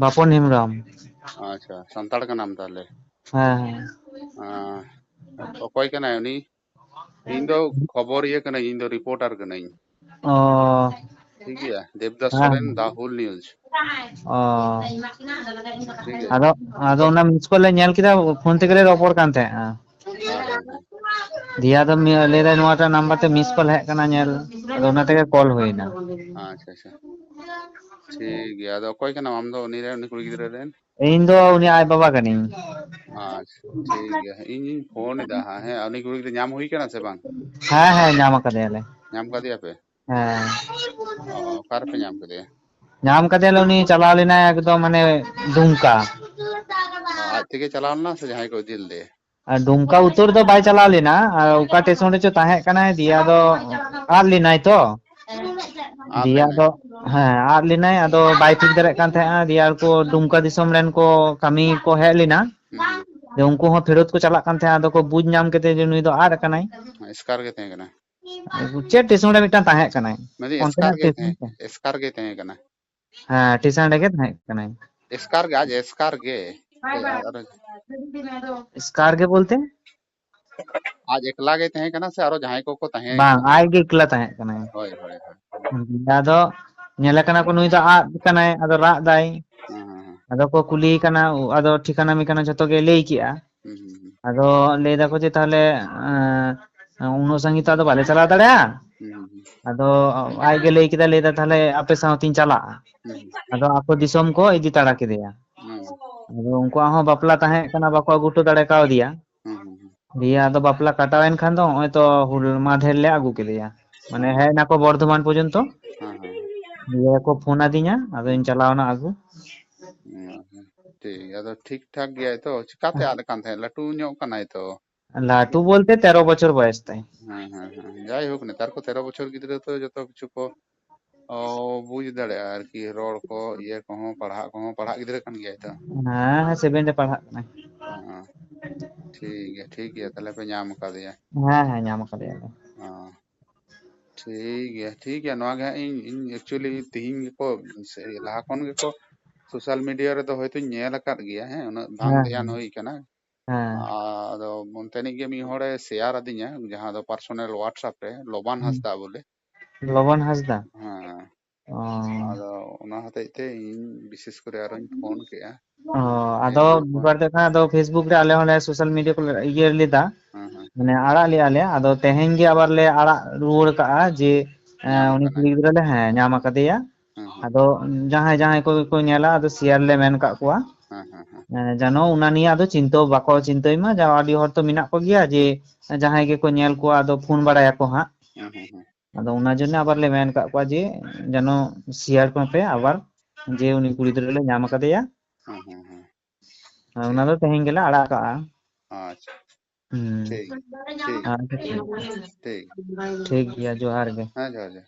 बापन हेम्ब्रम ᱟᱪᱪᱷᱟ ᱥᱟᱱᱛᱟᱲ ᱠᱟᱱᱟᱢ ᱛᱟᱦᱞᱮ ᱦᱮᱸ ᱦᱮᱸ ᱚᱠᱚᱭ ᱠᱟᱱᱟᱭ ᱩᱱᱤ ᱤᱧ ᱫᱚ ᱠᱷᱚᱵᱚᱨᱤᱭᱟᱹ ᱠᱟᱹᱱᱟᱹᱧ ᱤᱧ ᱫᱚ ᱨᱤᱯᱳর্ᱴᱟᱨ ᱠᱟᱹᱱᱟᱹᱧ ᱚ ᱴᱷᱤᱠ ᱜᱮᱭᱟ ᱫᱮᱵᱫᱟᱥ ᱥᱚᱨᱮᱱ ᱫᱟᱦᱩᱞ ᱱᱤᱭᱩᱡ ᱚ ᱟᱫᱚ ᱟᱫᱚ ᱚᱱᱟ ᱢᱤᱥ ᱠᱚᱞ ᱞᱮ ᱧᱮᱞ ᱠᱮᱫᱟ ᱯᱷᱳᱱ ᱛᱮᱜᱮ ᱞᱮ ᱨᱚᱯᱚᱲ ᱠᱟᱱ ᱛᱟᱦᱮᱸᱜᱼᱟ दिया तो ले रहा नंबर ते मिस कॉल है कना नेल दोनों ते कॉल होई ना अच्छा अच्छा ᱴᱷᱤᱠ ᱜᱮᱭᱟ ᱟᱫᱚ ᱚᱠᱚᱭ ᱠᱟᱱᱟᱢ ᱟᱢ ᱫᱚ ᱩᱱᱤ ᱨᱮᱱ ᱩᱱᱤ ᱠᱩᱲᱤ ᱜᱤᱫᱽᱨᱟᱹ ᱨᱮᱱ ᱤᱧ ᱫᱚ ᱩᱱᱤ ᱟᱡ ᱵᱟᱵᱟ ᱠᱟᱹᱱᱟᱹᱧ ᱟᱪᱪᱷᱟ ᱴᱷᱤᱠ ᱜᱮᱭᱟ ᱤᱧᱤᱧ ᱯᱷᱳᱱ ᱮᱫᱟ ᱦᱟᱸᱜ ᱦᱮᱸ ᱩᱱᱤ ᱠᱩᱲᱤ ᱜᱤᱫᱽᱨᱟᱹ ᱧᱟᱢ ᱦᱩᱭ ᱠᱟᱱᱟ ᱥᱮ ᱵᱟᱝ ᱦᱮᱸ ᱦᱮᱸ ᱧᱟᱢ ᱠᱟᱫᱮᱭᱟᱞᱮ ᱧᱟᱢ ᱠᱟᱫᱮᱭᱟ ᱯᱮ ᱦᱮᱸ ᱚ ᱚᱠᱟ ᱨᱮᱯᱮ ᱧᱟᱢ ᱠᱮᱫᱮᱭᱟ ᱧᱟᱢ ᱠᱟᱫᱮᱭᱟᱞᱮ ᱩᱱᱤ ᱪᱟᱞᱟᱣ ᱞᱮᱱᱟᱭ ᱮᱠᱫᱚᱢ ᱢᱟᱱᱮ ᱫᱩᱢᱠᱟ ᱚ ᱟᱡ ᱛᱮᱜᱮ ᱪᱟᱞᱟᱣ ᱞᱮᱱᱟ ᱥᱮ ᱡᱟᱦᱟᱸᱭ ᱠᱚ ᱤᱫᱤ ᱞᱮᱫᱮᱭᱟ ᱟᱨ ᱫᱩᱢᱠᱟ ᱩᱛᱚᱨ ᱫᱚ ᱵᱟᱭ ᱪᱟᱞᱟᱣ ᱞᱮᱱᱟ ᱚᱠᱟ ᱴᱮᱥᱚᱱ ᱨᱮᱪᱚ ᱛᱟᱦᱮᱸ ᱠᱟᱱᱟᱭ ᱫᱤᱭᱮ ᱟᱫᱚ ᱟᱫ ᱞᱮᱱᱟᱭ ᱛᱚ ᱟᱫ ᱫᱤᱭᱮ ᱞᱮᱱᱟᱭ ᱟᱫᱚ ᱦᱮᱸ ᱟᱫ ᱞᱮᱱᱟᱭ ᱟᱫᱚ ᱵᱟᱭ ᱴᱷᱤᱠ ᱫᱟᱲᱮᱭᱟᱜ ᱠᱟᱱ ᱛᱟᱦᱮᱸᱫᱼᱟ ᱫᱤᱭᱮ ᱠᱚ ᱫᱩᱢᱠᱟ ᱫᱤᱥᱚᱢ ᱨᱮᱱ ᱠᱚ ᱠᱟᱹᱢᱤ ᱠᱚ ᱦᱮᱡ ᱞᱮᱱᱟ ᱦᱩᱸ ᱩᱱᱠᱩ ᱦᱚᱸ ᱯᱷᱮᱨᱚᱛ ᱠᱚ ᱪᱟᱞᱟᱜ ᱠᱟᱱ ᱛᱟᱦᱮᱸᱫ ᱟᱫᱚ ᱠᱚ ᱵᱩᱡᱽ ᱧᱟᱢ ᱠᱮᱫᱟ ᱡᱮ ᱱᱩᱭ ᱫᱚ ᱟᱫ ᱠᱟᱱᱟᱭ ᱮᱥᱠᱟᱨ ᱜᱮ ᱛᱟᱦᱮᱸ ᱠᱟᱱᱟ ᱪᱮᱫ ᱴᱮᱥᱚᱱ ᱨᱮ ᱢᱤᱫᱴᱟᱝ ᱛᱟᱦᱮᱸ ᱠᱟᱱᱟᱭ ᱢᱮᱱᱫᱟᱹᱧ ᱮᱥᱠᱟᱨ ᱚᱱᱛᱮᱱᱟᱜ ᱜᱮ ᱴᱮᱥᱚᱱ ᱛᱟᱦᱮᱸ ᱮᱥᱠᱟᱨ ᱜᱮ ᱛᱟᱦᱮᱸ ᱠᱟᱱᱟ ᱦᱮᱸ ᱴᱮᱥᱚᱱ ᱨᱮᱜᱮ ᱛᱟᱦᱮᱸ ᱠᱟᱱᱟᱭ ᱮᱥᱠᱟᱨ ᱜᱮ ᱟᱡ ᱮᱥᱠᱟᱨ ᱜᱮ ᱥᱮ ᱟᱨᱚ ᱮᱥᱠᱟᱨ ᱜᱮ ᱵᱚᱞᱛᱮ ᱟᱡ ᱮᱠᱞᱟ ᱜᱮ ᱛᱟᱦᱮᱸ ᱠᱟᱱᱟ ᱥᱮ ᱟᱨᱚ ᱡᱟᱦᱟᱸᱭ ᱠᱚᱠᱚ ᱛᱟᱦᱮᱸ ᱵᱟᱝ ᱠᱟᱱ ᱟᱡᱜᱮ ᱮᱠᱞᱟ ᱛᱟᱦᱮᱸ ᱠᱟᱱᱟᱭ ᱦᱳᱭ ᱦᱳᱭ ᱦᱳᱭ ᱟᱫᱚ ᱧᱮᱞᱮ ᱠᱟᱱᱟ ᱠᱚ ᱱᱩᱭ ᱫᱚ ᱟᱫ ᱠᱟᱱᱟᱭ ᱟᱫᱚ ᱨᱟᱜ ᱫᱟᱭ ᱦᱮᱸ ᱦᱮᱸ ᱟᱫᱚ ᱠᱚ ᱠᱩᱞᱤᱭᱮ ᱠᱟᱱᱟ ᱟᱫᱚ ᱴᱷᱤᱠᱟᱱᱟ ᱢᱤᱠᱟᱱᱟ ᱡᱷᱚᱛᱚ ᱜᱮ ᱞᱟᱹᱭ ᱠᱮᱜᱼᱟ ᱦᱩᱸ ᱦᱩᱸ ᱦᱩᱸ ᱟᱫᱚ ᱞᱟᱹᱭ ᱫᱟᱠᱚ ᱡᱮ ᱛᱟᱦᱞᱮ ᱩᱱᱟᱹᱜ ᱥᱟᱺᱜᱤᱧ ᱛᱚ ᱟᱫᱚ ᱵᱟᱞᱮ ᱪᱟᱞᱟᱣ ᱫᱟᱲᱮᱭᱟᱜᱼᱟ ᱦᱩᱸ ᱦᱩᱸ ᱦᱩᱸ ᱟᱫᱚ ᱟᱡᱜᱮ ᱞᱟᱹᱭ ᱠᱮᱫᱟ ᱞᱟᱹᱭᱫᱟ ᱛᱟᱦᱞᱮ ᱟᱯᱮ ᱥᱟᱶᱛᱤᱧ ᱪᱟᱞᱟᱜᱼᱟ ᱦᱩᱸ ᱟᱫᱚ ᱟᱠᱚ ᱫᱤᱥᱚᱢ ᱠᱚ ᱤᱫᱤ ᱛᱟᱲᱟ ᱠᱮᱫᱮᱭᱟ ᱟᱫᱚ ᱩᱱᱠᱩᱣᱟᱜ ᱦᱚᱸ ᱵᱟᱯᱞᱟ ᱛᱟᱦᱮᱸ ᱠᱟᱱᱟ ᱵᱟᱠᱚ ᱟᱹᱜᱩ ᱦᱚᱴᱚ ᱫᱟᱲᱮ ᱠᱟᱣᱫᱮᱭᱟ ᱦᱩᱸ ᱦᱩᱸ ᱦᱩᱸ ᱫᱤᱭᱮ ᱟᱫᱚ ᱵᱟᱯᱞᱟ ᱠᱟᱴᱟᱣᱮᱱ ᱠᱷᱟᱱ ᱫᱚ ᱱᱚᱜᱼᱚᱭ ᱛᱚ ᱦᱩᱞ ᱢᱟᱦᱫᱮᱨ ᱞᱮ ᱟᱹᱜᱩ ᱠᱮᱫᱮᱭᱟ ᱢᱟᱱᱮ ᱦᱮᱡ ᱱᱟᱠᱚ ᱵᱚᱨᱫᱷᱚᱢᱟᱱ ᱯᱚᱨᱡᱚᱱᱛᱚ ᱦᱮᱸ ᱦᱮᱸ ᱫᱤᱭᱮ ᱠᱚ ᱯᱷᱳᱱ ᱟᱹᱫᱤᱧᱟ ᱟᱫᱚᱧ ᱪᱟᱞᱟᱣᱱᱟ ᱟᱹᱜᱩ ᱴᱷᱤᱠ ᱜᱮᱭᱟ ᱟᱫᱚ ᱴᱷᱤᱠ ᱴᱷᱟᱠ ᱜᱮᱭᱟᱭ ᱛᱚ ᱪᱤᱠᱟᱛᱮ ᱟᱫ ᱠᱟᱱ ᱛᱟᱦᱮᱸᱫ ᱞᱟᱹᱴᱩ ᱧᱚᱜ ᱠᱟᱱᱟᱭ ᱛᱚ ᱞᱟᱹᱴᱩ ᱵᱚᱞᱛᱮ ᱛᱮᱨᱚ ᱵᱚᱪᱷᱚᱨ ᱵᱚᱭᱚᱥ ᱛᱟᱭ ᱦᱮᱸ ᱦᱮᱸ ᱦᱮᱸ ᱡᱟᱭᱦᱳᱠ ᱱᱮᱛᱟᱨ ᱠᱚ ᱛᱮᱨᱚ ᱵᱚᱪᱷᱚᱨ ᱜᱤᱫᱽᱨᱟᱹ ᱛᱚ ᱡᱚᱛᱚ ᱠᱤᱪᱷᱩ ᱠᱚ ᱚ ᱵᱩᱡ ᱫᱟᱲᱮᱭᱟᱜᱼᱟ ᱟᱨᱠᱤ ᱨᱚᱲ ᱠᱚ ᱤᱭᱟᱹ ᱠᱚᱦᱚᱸ ᱯᱟᱲᱦᱟᱜ ᱠᱚᱦᱚᱸ ᱯᱟᱲᱦᱟᱜ ᱜᱤᱫᱽᱨᱟᱹ ᱠᱟᱱ ᱜᱮᱭᱟᱭ ᱛᱚ ᱦᱮᱸ ᱦᱮᱸ ᱥᱮᱵᱮᱱ ᱨᱮ ᱯᱟᱲᱦᱟᱜ ᱠᱟᱱᱟᱭ ᱚ ᱴᱷᱤᱠ ᱜᱮᱭᱟ ᱴᱷᱤᱠ ᱜᱮᱭᱟ ᱛᱟᱦᱞᱮ ᱯᱮ ᱧᱟᱢ ᱠᱟᱫᱮᱭᱟ ᱦᱮᱸ ᱦᱮᱸ ᱧᱟᱢ ᱠᱟᱫᱮᱭᱟᱞᱮ ᱚ ᱴᱷᱤᱠ ᱜᱮᱭᱟ ᱴᱷᱤᱠ ᱜᱮᱭᱟ ᱱᱚᱣᱟ ᱜᱮ ᱦᱟᱸᱜ ᱤᱧ ᱤᱧ ᱮᱠᱪᱩᱭᱮᱞᱤ ᱛᱤᱦᱤᱧ ᱜᱮᱠᱚ ᱞᱟᱦᱟ ᱠᱷᱚᱱ ᱜᱮᱠᱚ ᱥᱳᱥᱟᱞ ᱢᱤᱰᱤᱭᱟ ᱨᱮᱫᱚ ᱦᱚᱭᱛᱚᱧ ᱧᱮᱞ ᱟᱠᱟᱫ ᱜᱮᱭᱟ ᱦᱮᱸ ᱩᱱᱟᱹᱜ ᱵᱟᱝ ᱦᱮᱸ ᱫᱷᱮᱭᱟᱱ ᱦᱩᱭ ᱠᱟᱱᱟ ᱦᱮᱸ ᱟᱫᱚ ᱚᱱᱛᱮᱱᱤᱡ ᱜᱮ ᱢᱤᱫ ᱦᱚᱲᱮ ᱥᱮᱭᱟᱨ ᱟᱹᱫᱤᱧᱟ ᱡᱟᱦᱟᱸ ᱫᱚ ᱯᱟᱨᱥᱳᱱᱟᱞ ᱦᱳᱣᱟᱴᱥᱮᱯ ᱨᱮ ᱞᱚᱵᱟᱱ ᱦᱟᱸᱥᱫᱟ ᱵᱚᱞᱮ ᱞᱚᱵᱚᱱ ᱦᱟᱸᱥᱫᱟ ᱦᱮᱸ ᱚ ᱟᱫᱚ ᱚᱱᱟ ᱦᱚᱛᱮᱡ ᱛᱮ ᱤᱧ ᱵᱤᱥᱮᱥ ᱠᱚᱨᱮ ᱟᱨᱚᱧ ᱯᱷᱳᱱ ᱠᱮᱫᱼᱟ ᱚ ᱡᱮ ᱟᱫᱚ ᱱᱚᱣᱟ ᱠᱚ ᱵᱮᱯᱟᱨ ᱫᱚ ᱦᱩᱭᱩᱜ ᱠᱟᱱᱟ ᱯᱷᱮᱥᱵᱩᱠ ᱨᱮ ᱟᱞᱮ ᱦᱚᱸᱞᱮ ᱥᱳᱥᱟᱞ ᱢᱤᱰᱤᱭᱟ ᱠᱚ ᱤᱭᱟᱹ ᱞᱮᱫᱟ ᱦᱮᱸ ᱦᱮᱸ ᱢᱟᱱᱮ ᱟᱲᱟᱜ ᱞᱮᱜᱼᱟ ᱞᱮ ᱟᱫᱚ ᱛᱮᱦᱮᱧ ᱜᱮ ᱟᱵᱟᱨ ᱞᱮ ᱟᱲᱟᱜ ᱨᱩᱣᱟᱹᱲ ᱠᱟᱜᱼᱟ ᱡᱮ ᱧᱟᱢ ᱩᱱᱤ ᱠᱟᱱᱟᱭ ᱠᱩᱲᱤ ᱜᱤᱫᱽᱨᱟᱹ ᱞᱮ ᱦᱮᱸ ᱧᱟᱢ ᱠᱟᱫᱮᱭᱟ ᱦᱮᱸ ᱦᱮᱸ ᱟᱫᱚ ᱡᱟᱦᱟᱸᱭ ᱡᱟᱦᱟᱸᱭ ᱠᱚᱜᱮ ᱠᱚ ᱧᱮᱞᱟ ᱟᱫᱚ ᱥᱤᱭᱟᱨ ᱞᱮ ᱢᱮᱱ ᱠᱟᱜ ᱠᱚᱣᱟ ᱦᱮᱸ ᱦᱮᱸ ᱦᱮᱸ ᱡᱮᱱᱚ ᱚᱱᱟ ᱱᱤᱭᱮ ᱟᱫᱚ ᱪᱤᱱᱛᱟᱹ ᱵᱟᱠᱚ ᱪᱤᱱᱛᱟᱹᱭ ᱢᱟ ᱟᱹᱰᱤ ᱦᱚᱲ ᱛᱚ ᱢᱮᱱᱟᱜ ᱠᱚᱜᱮᱭᱟ ᱡᱮ ᱡᱟᱦᱟᱸᱭ ᱜᱮᱠᱚ ᱧᱮᱞ ᱠᱚᱣᱟ ᱟᱫᱚ ᱯᱷᱳᱱ ᱵᱟᱲᱟᱭᱟᱠᱚ ᱦᱟᱸᱜ ᱦᱮᱸ ᱦᱮᱸ ᱦᱮᱸ ᱟᱫᱚ ᱚᱱᱟ ᱡᱚᱱᱱᱚ ᱟᱵᱟᱨ ᱞᱮ ᱢᱮᱱ ᱠᱟᱜ ᱠᱚᱣᱟ ᱡᱮ ᱡᱮᱱᱚ ᱥᱮᱭᱟᱨ ᱠᱚᱯᱮ ᱟᱵᱟᱨ ᱡᱮ ᱩᱱᱤ ᱠᱩᱲᱤ ᱜᱤᱫᱽᱨᱟᱹ ᱞᱮ ᱧᱟᱢ ᱠᱟᱫᱮᱭᱟ ᱦᱮᱸ ᱦᱮᱸ ᱦᱮᱸ ᱚᱱᱟ ᱴᱷᱤᱠ ᱫᱚ ᱛᱮᱦᱮᱧ ᱜᱮᱞᱮ ᱟᱲᱟᱜ ᱠᱟᱜᱼᱟ ᱟᱪᱪᱷᱟ हम्म। ठीक ठीक ठीक ठीक। भैया जोहार गए हाँ जोहार जय